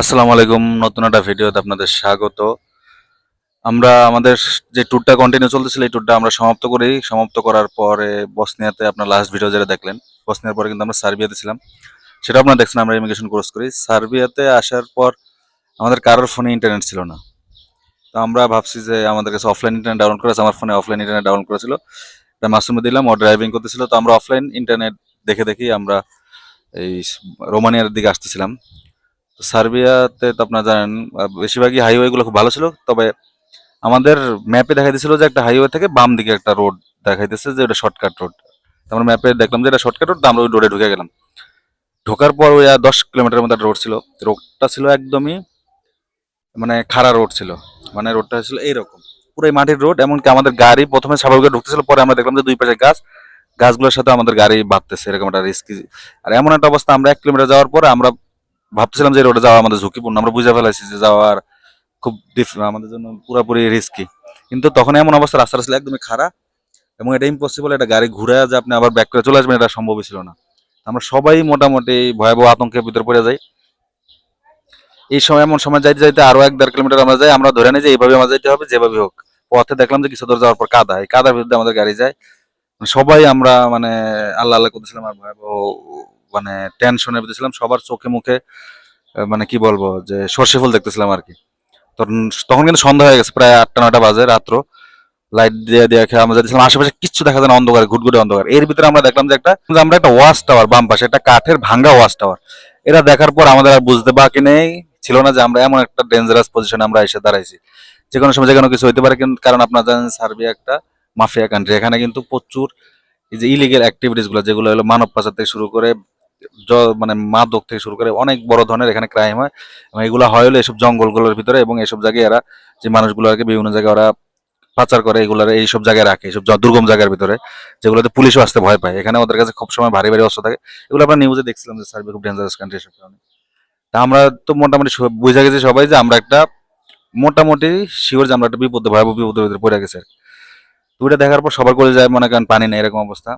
আসসালামু আলাইকুম, নতুন একটা ভিডিওতে আপনাদের স্বাগত। আমরা আমাদের যে ট্যুরটা কন্টিনিউ চলতেছিল, এই ট্যুরটা আমরা সমাপ্ত করি। সমাপ্ত করার পরে বসনিয়াতে আপনার লাস্ট ভিডিও যেটা দেখলেন, বসনিয়ার পরে কিন্তু আমরা সার্বিয়াতে ছিলাম। সেটা আপনারা দেখছেন, আমরা ইমিগ্রেশন কোর্স করি। সার্বিয়াতে আসার পর আমাদের কারোর ফোনে ইন্টারনেট ছিল না। তো আমরা ভাবছি যে আমাদের কাছে অফলাইন ইন্টারনেট ডাউনলোড করেছে, আমার ফোনে অফলাইন ইন্টারনেট ডাউনলোড করেছিল। এটা মাসুমে দিলাম, ও ড্রাইভিং করতেছিল। তো আমরা অফলাইন ইন্টারনেট দেখে দেখি আমরা এই রোমানিয়ার দিকে আসতেছিলাম। সার্বিয়াতে তো আপনারা জানেন বেশিরভাগই হাইওয়ে গুলো খুব ভালো ছিল, তবে আমাদের ম্যাপে দেখা দিয়েছিল যে একটা হাইওয়ে থেকে বাম দিকে একটা রোড দেখাইতেছে যে ওটা শর্টকাট রোড আমরা ম্যাপে দেখলাম যে এটা শর্টকাট রোড আমরা ওই রোডে ঢুকে গেলাম। ঢোকার পর ওই দশ কিলোমিটারের মধ্যে রোড ছিল। রোডটা ছিল একদমই মানে খাড়া রোড ছিল। মানে রোডটা ছিল এইরকম। পুরো মাটির রোড এমনকি আমাদের গাড়ি প্রথমে স্বাভাবিক ঢুকতেছিল, পরে আমরা দেখলাম যে দুই পাশে গাছ। গাছগুলোর সাথে আমাদের গাড়ি বাঁধতেছে, এরকম একটা রিস্কি আর এমন একটা অবস্থা, আমরা এক কিলোমিটার যাওয়ার পরে আমরা ভাবছিলাম যে রোডে যাওয়া আমাদের ঝুঁকিপূর্ণ। আমরা বুঝে ফেলাইছি যে যাওয়ার খুব আমাদের জন্য পুরোপুরি রিস্কি কিন্তু তখন এমন অবস্থা, রাস্তা ছিল একদমই খারাপ এবং এটা ইম্পসিবল এটা গাড়ি ঘুরে যে আপনি আবার ব্যাক করে চলে আসবেন, এটা সম্ভবই ছিল না। আমরা সবাই মোটামুটি ভয়াবহ আতঙ্কের ভিতরে পড়ে যাই। এই সময় এমন সময় যাইতে যাইতে আরও এক দেড় কিলোমিটার আমরা যাই, আমরা ধরে নিই যে এইভাবে আমরা যাইতে হবে, যেভাবে হোক। পথে দেখলাম যে কিছু দূর যাওয়ার পর কাদা, এই কাদার বিরুদ্ধে আমাদের গাড়ি যায়। মানে সবাই আমরা মানে আল্লাহ আল্লাহ করতেছিলাম আর ভয়াবহ মানে টেনশনের ভিতরে ছিলাম, সবার চোখে মুখে মানে কি বলব, যে সর্ষে ফুল দেখতেছিলাম আর কি। তখন তখন কিন্তু সন্ধ্যা হয়ে গেছে, প্রায় আটটা, নয়টা বাজে রাত্র। লাইট দিয়ে দিয়ে খেয়ে আমরা যাচ্ছিলাম আশেপাশে কিচ্ছু দেখা যায় না, অন্ধকার, ঘুটঘুটে অন্ধকার। এর ভিতরে আমরা দেখলাম যে একটা আমরা একটা ওয়াচ টাওয়ার বাম পাশে, একটা কাঠের ভাঙ্গা ওয়াচ টাওয়ার এরা দেখার পর আমাদের আর বুঝতে বাকি নেই, ছিল না যে আমরা এমন একটা ডেঞ্জারাস পজিশনে আমরা এসে দাঁড়াইছি। যে কোনো সময়, যে কোনো কিছু হইতে পারে, কিন্তু কারণ আপনারা জানেন সার্বিয়া একটা মাফিয়া কান্ট্রি এখানে কিন্তু প্রচুর এই যে ইলিগেল অ্যাক্টিভিটিসগুলো, যেগুলো হলো মানব পাচার থেকে শুরু করে মানে মাদক থেকে শুরু করে অনেক বড় ধরনের এখানে ক্রাইম হয়। এবং এগুলো হয় হলো এসব জঙ্গলগুলোর ভিতরে এবং এসব জায়গায় এরা যে মানুষগুলো মানুষগুলোকে বিভিন্ন জায়গায় ওরা পাচার করে, এগুলোর এইসব জায়গায় রাখে এইসব দুর্গম জায়গার ভিতরে, যেগুলোতে পুলিশও আসতে ভয় পায়। এখানে ওদের কাছে খুব সময় ভারী ভারী অস্ত্র থাকে। এগুলো আমরা নিউজে দেখছিলাম যে সার্বিয়া খুব ডেঞ্জারাস কান্ট্রি এসব কারণে। তা আমরা তো মোটামুটি বুঝে গেছি সবাই যে আমরা একটা মোটামুটি শিওর যে আমরা একটা বিপদে ভয়াবহ বিপদের ভিতরে পড়ে গেছে ওইটা দেখার পর সবার করে যায় মনে করেন পানি নেই, এরকম অবস্থা।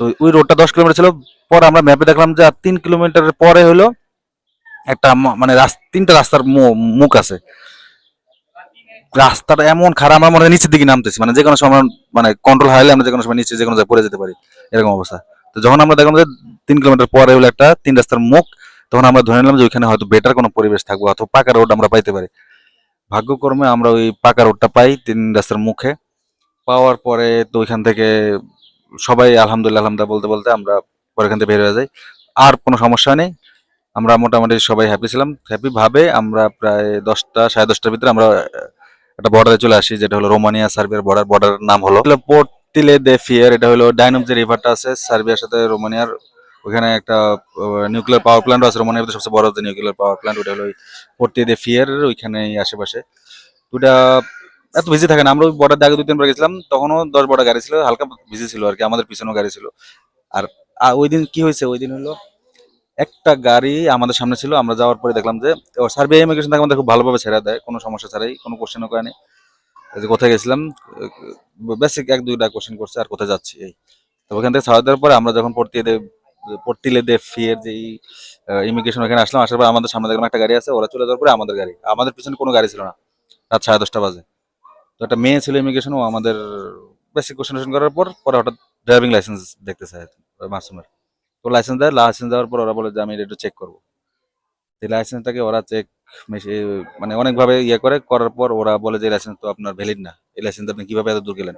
তো ওই রোডটা দশ কিলোমিটার ছিল। পর আমরা ম্যাপে দেখলাম যে আর তিন কিলোমিটারের পরে হলো একটা মানে তিনটা রাস্তার মুখ আছে। রাস্তাটা এমন খারাপ, আমরা মনে নিচের দিকে নামতেছি। মানে যে কোনো সময় মানে কন্ট্রোল হারাইলে আমরা যে কোনো সময় নিচে যে কোনো জায়গায় পড়ে যেতে পারি। এরকম অবস্থা। তো যখন আমরা দেখলাম যে তিন কিলোমিটার পরে হলো একটা তিন রাস্তার মুখ, তখন আমরা ধরে নিলাম যে ওইখানে হয়তো বেটার কোনো পরিবেশ থাকবে অথবা পাকা রোড আমরা পাইতে পারি। ভাগ্যক্রমে আমরা ওই পাকা রোডটা পাই তিন রাস্তার মুখে। পাওয়ার পরে তো ওইখান থেকে সবাই আলহামদুলিল্লাহ আলহামদুলিল্লাহ বলতে বলতে আমরা পরে থেকে বের হয়ে যাই। আর কোনো সমস্যা নেই। আমরা মোটামুটি সবাই হ্যাপি ছিলাম। হ্যাপি ভাবে আমরা প্রায় দশটা, সাড়ে দশটার ভিতরে আমরা একটা বর্ডারে চলে আসি, যেটা হলো রোমানিয়া, সার্বিয়ার বর্ডার বর্ডার নাম হলো। পোর্ট তিলে দে ফিয়ার এটা হলো ডাইনম যে রিভারটা আছে, সার্বিয়ার সাথে রোমানিয়ার, ওখানে একটা নিউক্লিয়ার পাওয়ার প্ল্যান্ট আছে, রোমানিয়ার সবচেয়ে বড় যে নিউক্লিয়ার পাওয়ার প্ল্যান্ট ওটা হলো পোর্ট দে ফিয়ার ওইখানে আশেপাশে। ওটা এত বিজি থাকে না আমরা বর্ডার আগে দুই, তিনবার গেছিলাম, তখনও দশ বড় গাড়ি ছিল, হালকা বিজি ছিল আর কি, আমাদের পিছনেও গাড়ি ছিল। আর ওই দিন কি হয়েছে, ওই দিন হলো, একটা গাড়ি আমাদের সামনে ছিল, আমরা যাওয়ার পরে দেখলাম যে সার্বিয়া ইমিগ্রেশন থেকে আমাদের খুব ভালোভাবে ছেড়ে দেয়, কোনো সমস্যা ছাড়াই, কোনো কোশ্চেনও করেনি। যে কোথায় গেছিলাম বেসিক এক, দুইটা কোশ্চেন করছে, আর কোথায় যাচ্ছি এই। তো ওখান থেকে ছাড়া দেওয়ার পরে আমরা যখন পড়তে দে পড়তিলে দে, ফিয়ের যে ইমিগ্রেশন ওখানে আসলাম, আসার পর আমাদের সামনে দেখলাম একটা গাড়ি আছে, ওরা চলে যাওয়ার পরে আমাদের গাড়ি, আমাদের পিছনে কোনো গাড়ি ছিল না, রাত সাড়ে দশটা বাজে। একটা মেয়ে ছিল ইমিগ্রেশন ও আমাদের বেসিক কোশ্চেন করার পর, পরে হঠাৎ ড্রাইভিং লাইসেন্স দেখতে চায় মাসুমের। তো লাইসেন্স দেয় লাইসেন্স দেওয়ার পর ওরা বলে যে, আমি এটা চেক করব। এই লাইসেন্সটাকে ওরা চেক মানে অনেকভাবে ইয়ে করে, করার পর ওরা বলে যে লাইসেন্স তো আপনার ভ্যালিড না। এই লাইসেন্স আপনি কীভাবে এত দূর গেলেন?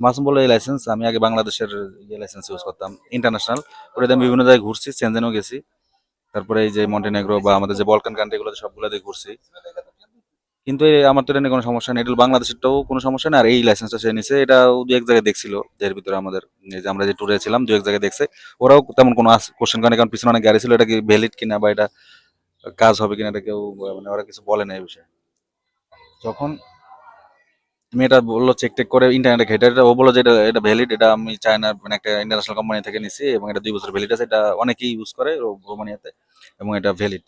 মাসুম বলে এই লাইসেন্স আমি আগে বাংলাদেশের ইয়ে লাইসেন্স ইউজ করতাম ইন্টারন্যাশনাল ওটাতে আমি বিভিন্ন জায়গায় ঘুরছি চেঞ্জেনও গেছি। তারপরে এই যে মন্টেনেগ্রো বা আমাদের যে বলকান কান্ট্রিগুলো সবগুলোতে ঘুরছি। কিন্তু আমার তো এটা কোনো সমস্যা নেই এটা বাংলাদেশেরটাও কোনো সমস্যা নেই, আর এই লাইসেন্সটা সে নিছে, এটা দু এক জায়গায় দেখছিল এর ভিতরে আমাদের, এই যে আমরা যে ট্যুরে ছিলাম, দু এক জায়গায় দেখছে, ওরাও তেমন কোনো কোশ্চেন করে কারণ পিছনে অনেক গাড়ি ছিল, এটা কি ভ্যালিড কিনা বা এটা কাজ হবে কিনা, এটা কেউ মানে ওরা কিছু বলে না এই বিষয়ে। যখন মেয়েটা বলল চেক টেক করে ইন্টারনেটে ঘেটে ও বলল যে এটা এটা ভ্যালিড এটা আমি চায়না মানে একটা ইন্টারন্যাশনাল কোম্পানি থেকে নিছি, এবং এটা দুই বছর ভ্যালিড আছে, এটা অনেকেই ইউজ করে রোমানিয়াতে, এবং এটা ভ্যালিড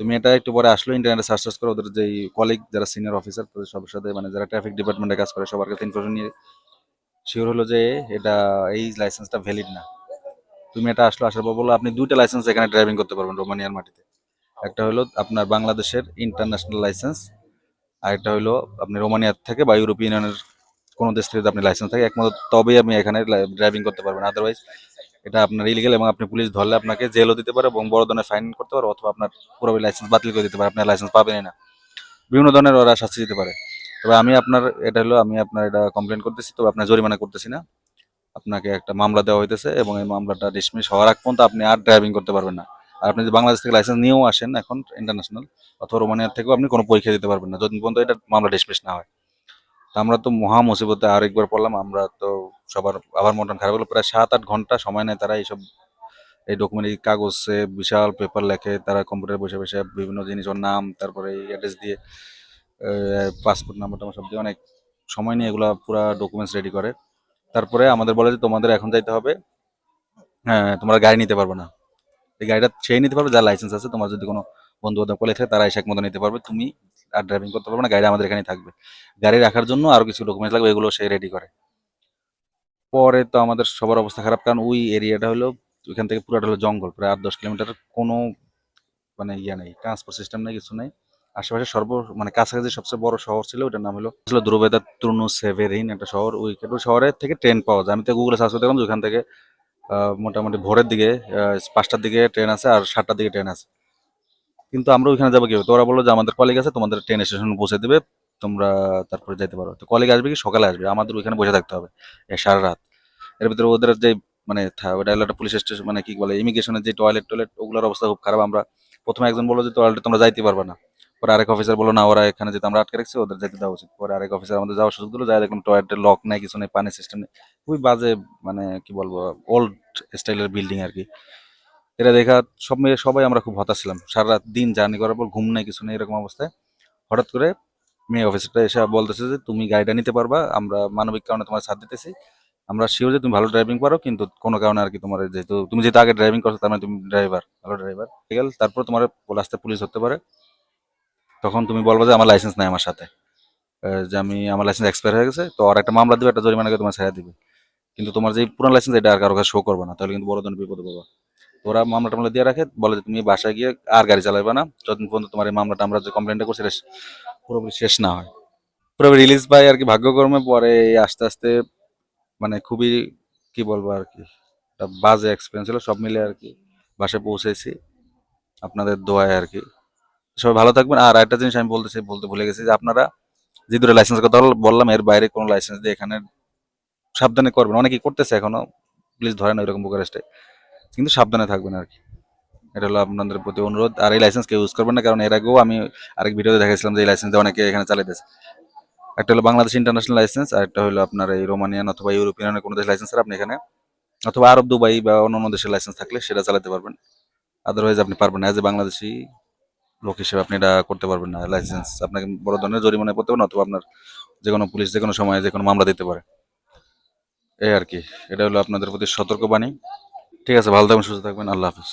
তুমি এটা একটু পরে আসলো ইন্টারনেটে সার্চ টার্চ করে ওদের যে কলিগ যারা সিনিয়র অফিসার তাদের সবার সাথে মানে যারা ট্রাফিক ডিপার্টমেন্টে কাজ করে, সবার কাছে ইনফরমেশন নিয়ে শিওর হলো যে এটা, এই লাইসেন্সটা ভ্যালিড না। তুমি এটা আসলো আসার পর বলল, আপনি দুইটা লাইসেন্স এখানে ড্রাইভিং করতে পারবেন রোমানিয়ার মাটিতে। একটা হলো আপনার বাংলাদেশের ইন্টারন্যাশনাল লাইসেন্স আর একটা হলো আপনি রোমানিয়ার থেকে বা ইউরোপিয়ান ইউনিয়নের কোনো দেশ থেকে আপনি লাইসেন্স থাকে, একমাত্র তবেই আপনি এখানে ড্রাইভিং করতে পারবেন। আদারওয়াইজ এটা আপনার ইলিগেল এবং আপনি পুলিশ ধরলে আপনাকে জেলও দিতে পারে এবং বড় ধরনের ফাইন করতে পারে অথবা আপনার পুরোপুরি লাইসেন্স বাতিল করে দিতে পারে আপনার লাইসেন্স পাবেনই না। বিভিন্ন ধরনের ওরা শাস্তি দিতে পারে। তবে আমি আপনার, এটা হলো আমি আপনার এটা কমপ্লেন করতেছি, তবে আপনার জরিমানা করতেছি না। আপনাকে একটা মামলা দেওয়া হইতেছে এবং এই মামলাটা ডিসমিস হওয়ার আগ পর্যন্ত আপনি আর ড্রাইভিং করতে পারবেন না। আর আপনি যদি বাংলাদেশ থেকে লাইসেন্স নিয়েও আসেন এখন ইন্টারন্যাশনাল অথবা রোমানিয়ার থেকেও আপনি কোনো পরীক্ষা দিতে পারবেন না, যতদিন পর্যন্ত এটা মামলা ডিসমিস না হয়। আমরা তো মহা মুসিবতে আরেকবার পড়লাম, আমরা তো সবার, আবার মটন খারাপ হলো। প্রায় সাত আট ঘণ্টা সময় নেয় তারা এইসব, এই ডকুমেন্ট এই কাগজে বিশাল পেপার লেখে, তারা কম্পিউটারে বসে বসে বিভিন্ন জিনিস, ওর নাম, তারপরে এই অ্যাড্রেস দিয়ে পাসপোর্ট নাম্বার টাম্বার সব দিয়ে অনেক সময় নিয়ে এগুলা পুরা ডকুমেন্টস রেডি করে। তারপরে আমাদের বলে যে, তোমাদের এখন যাইতে হবে। হ্যাঁ তোমরা গাড়ি নিতে পারবে না। এই গাড়িটা সেই নিতে পারবে, যার লাইসেন্স আছে, তোমার যদি কোনো বন্ধু বান্ধব কলেজ থাকে, তারা এসে মতো নিতে পারবে। তুমি আর ড্রাইভিং করতে পারবে না, গাড়ি আমাদের এখানেই থাকবে। গাড়ি রাখার জন্য আরও কিছু ডকুমেন্টস লাগবে, এগুলো সে রেডি করে। পরে তো আমাদের সবার অবস্থা খারাপ, কারণ ওই এরিয়াটা হলো, ওইখান থেকে পুরাটা হলো জঙ্গল, প্রায় আট দশ কিলোমিটার। কোনো মানে ইয়ে নেই ট্রান্সপোর্ট সিস্টেম নেই, কিছু নেই। আশেপাশে সর্ব মানে কাছাকাছি সবচেয়ে বড় শহর ছিল, ওটার নাম হলো ছিল দ্রুবেদা তৃণু সেভেরিন একটা শহর, ওই শহরের থেকে ট্রেন পাওয়া যায়। আমি তো গুগলে সার্চ করতে দেখলাম যে ওইখান থেকে মোটামুটি ভোরের দিকে পাঁচটার দিকে ট্রেন আছে আর সাতটার দিকে ট্রেন আছে। কিন্তু আমরা ওইখানে যাব কি তো ওরা বলল যে আমাদের কলিগ আছে, তোমাদের ট্রেন স্টেশন পৌঁছে দেবে, তোমরা তারপরে যেতে পারো। তো কলিগ আসবে কি? সকালে আসবে। আমাদের ওইখানে বসে থাকতে হবে সারা রাত। এর ভিতরে ওদের যে মানে ওটা একটা পুলিশ স্টেশন মানে কি বলে ইমিগ্রেশনের যে টয়লেট টয়লেট ওগুলোর অবস্থা খুব খারাপ। আমরা প্রথমে একজন বলল যে টয়লেটে তোমরা যাইতে পারবে না। পরে আরেক অফিসার বলল, না, ওরা এখানে যেতে আমরা আটকে রাখছি, ওদের যেতে দেওয়া উচিত। পরে আরেক অফিসার আমাদের যাওয়ার সুযোগ দিল, যাই দেখুন টয়লেটের লক নেই, কিছু নেই, পানি সিস্টেম নেই খুবই বাজে মানে কি বলব ওল্ড স্টাইলের বিল্ডিং আর কি। এটা দেখা সব মিলে সবাই আমরা খুব হতাশ ছিলাম। সারা রাত দিন জার্নি করার পর ঘুম নেই, কিছু নেই, এরকম অবস্থায়। হঠাৎ করে মেয়ে অফিসারটা এসে বলতেছে যে, তুমি গাড়িটা নিতে পারবা, আমরা মানবিক কারণে তোমার ছাড় দিতেছি। আমরা শিওর যে তুমি ভালো ড্রাইভিং পারো, কিন্তু কোনো কারণে আর কি তোমার যেহেতু তুমি যেহেতু আগে ড্রাইভিং করছ, তার মানে তুমি ড্রাইভার ভালো ড্রাইভার ঠিক আছে, তারপর তোমার রাস্তায় পুলিশ ধরতে পারে। তখন তুমি বলব যে, আমার লাইসেন্স নাই আমার সাথে। যে আমি, আমার লাইসেন্স এক্সপায়ার হয়ে গেছে, তো আর একটা মামলা দিবে, একটা জরিমানাকে তোমার ছেড়ে দিবে। কিন্তু তোমার যে পুরান লাইসেন্স এটা আর কারও কাছে শো করবে না। তাহলে কিন্তু বড় ধরনের বিপদ পাবা ওরা মামলা টামলা দিয়ে রাখে, বলে যে তুমি বাসায় গিয়ে আর গাড়ি চালাবে না। যতদিন পর্যন্ত তোমার এই মামলাটা আমরা যে কমপ্লেনটা করছি পুরোপুরি শেষ না হয়। পুরোপুরি রিলিজ পাই আর কি ভাগ্যক্রমে পরে আস্তে আস্তে মানে খুবই, কি বলব আর কি বাজে এক্সপিরিয়েন্স ছিল। সব মিলে আর কি বাসায় পৌঁছেছি। আপনাদের দোয়ায় আর কি। সবাই ভালো থাকবেন। আর একটা জিনিস আমি বলতেছি বলতে ভুলে গেছি যে আপনারা যে দুটো লাইসেন্স কথা বললাম, এর বাইরে কোনো লাইসেন্স দিয়ে এখানে সাবধানে করবেন। অনেকেই করতেছে এখনও। প্লিজ ধরেন ওইরকম বুকারেস্টে কিন্তু সাবধানে থাকবেন আর কি। এটা হলো আপনাদের প্রতি অনুরোধ। আর এই লাইসেন্স কেউ ইউজ করবেন না, কারণ এর আগেও আমি আরেক ভিডিওতে দেখাইছিলাম যে এই লাইসেন্স অনেকে এখানে চালাইতেছে একটা হলো বাংলাদেশ ইন্টারন্যাশনাল লাইসেন্স আর একটা হলো আপনার এই রোমানিয়ান অথবা ইউরোপিয়ান কোনো দেশ লাইসেন্স আপনি এখানে, অথবা আরব দুবাই বা অন্য অন্য দেশের লাইসেন্স থাকলে সেটা চালাতে পারবেন। আদারওয়াইজ আপনি পারবেন না। অ্যাজ এ বাংলাদেশি লোক হিসেবে আপনি এটা করতে পারবেন না। লাইসেন্স আপনাকে বড় ধরনের জরিমানা করতে পারেন অথবা আপনার যে কোনো পুলিশ যে কোনো সময় যে কোনো মামলা দিতে পারে। এই আর কি। এটা হলো আপনাদের প্রতি সতর্কবাণী। ঠিক আছে ভালো থাকবেন সুস্থ থাকবেন আল্লাহ হাফিজ।